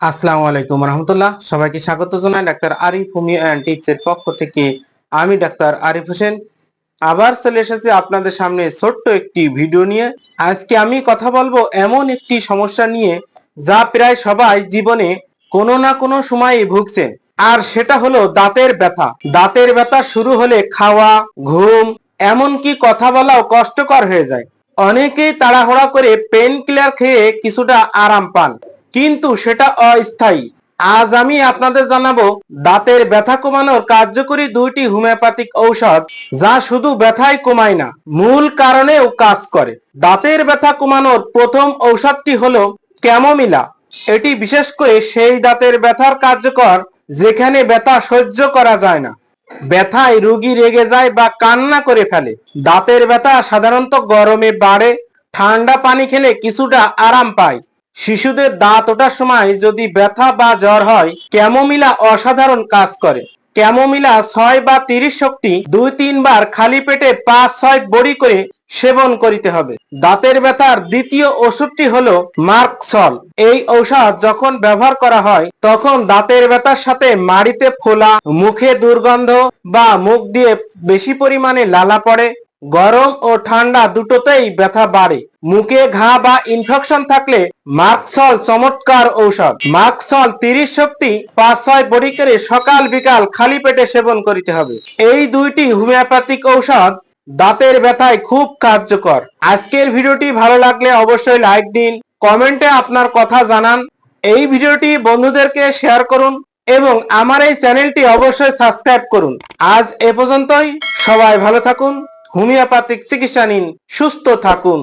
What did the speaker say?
আসসালামু আলাইকুম রহমতুল্লাহ। সবাইকে স্বাগত জানাই doctor Arif homeo and tips এর পক্ষ থেকে। আমি ডাক্তার আরিফ হোসেন। আবার চলে এসেছি আপনাদের সামনে ছোট্ট একটি ভিডিও নিয়ে। আজকে আমি কথা বলব এমন একটি সমস্যা নিয়ে যা প্রায় সবাই জীবনে কোনো না কোনো সময়ে ভুগছেন। আর সেটা হলো দাঁতের ব্যথা। দাঁতের ব্যথা শুরু হলে খাওয়া, ঘুম, এমনকি কথা বলাও কষ্টকর হয়ে যায়। অনেকেই তাড়াহুড়া করে পেন কিলার খেয়ে কিছুটা আরাম পান। কিন্তু সেটা অস্থায়ী। আজ আমি আপনাদের জানাব, দাঁতের ব্যথা কমানোর কার্যকরী দুইটি হোমিওপ্যাথিক ঔষধ, যা শুধু ব্যথাই কমায় না, মূল কারণেও কাজ করে। দাঁতের ব্যথা কমানোর প্রথম ঔষধটি হলো ক্যামোমিলা। এটি বিশেষ করে সেই দাঁতের ব্যথার কার্যকর, যেখানে ব্যথা সহ্য করা যায় না। ব্যথায় রোগী রেগে যায় বা কান্না করে ফেলে। দাঁতের ব্যথা সাধারণত গরমে বাড়ে, ঠান্ডা পানি খেলে কিছুটা আরাম পায়। শিশুদের দাঁত ওঠার সময় যদি ব্যথা বা জ্বর হয়, ক্যামোমিলা অসাধারণ কাজ করে। ক্যামোমিলা ছয় বা তিরিশ শক্তি দুই তিনবার খালি পেটে পাঁচ ছয় বড়ি করে সেবন করিতে হবে। দাঁতের ব্যথার দ্বিতীয় ওষুধটি হলো মার্কসল। এই ঔষধ যখন ব্যবহার করা হয়, তখন দাঁতের ব্যথার সাথে মাড়িতে ফোলা, মুখে দুর্গন্ধ বা মুখ দিয়ে বেশি পরিমাণে লালা পড়ে গরম ও ঠান্ডা দুটোতেই ব্যথা বাড়ে। মুখে ঘা বা ইনফেকশন থাকলে মার্কসল চমৎকার ঔষধ। মার্কসল তিরিশ শক্তি পাঁচ ছয় বড়ি করে সকাল বিকাল খালি পেটে সেবন করিতে হবে। এই দুইটি হোমিওপ্যাথিক ঔষধ দাঁতের ব্যথায় খুব কার্যকর। আজকের ভিডিওটি ভালো লাগলে অবশ্যই লাইক দিন, কমেন্টে আপনার কথা জানান। এই ভিডিওটি বন্ধুদেরকে শেয়ার করুন এবং আমার এই চ্যানেলটি অবশ্যই সাবস্ক্রাইব করুন। আজ এ পর্যন্তই, সবাই ভালো থাকুন। হোমিওপ্যাথিক চিকিৎসা নিন সুস্থ থাকুন।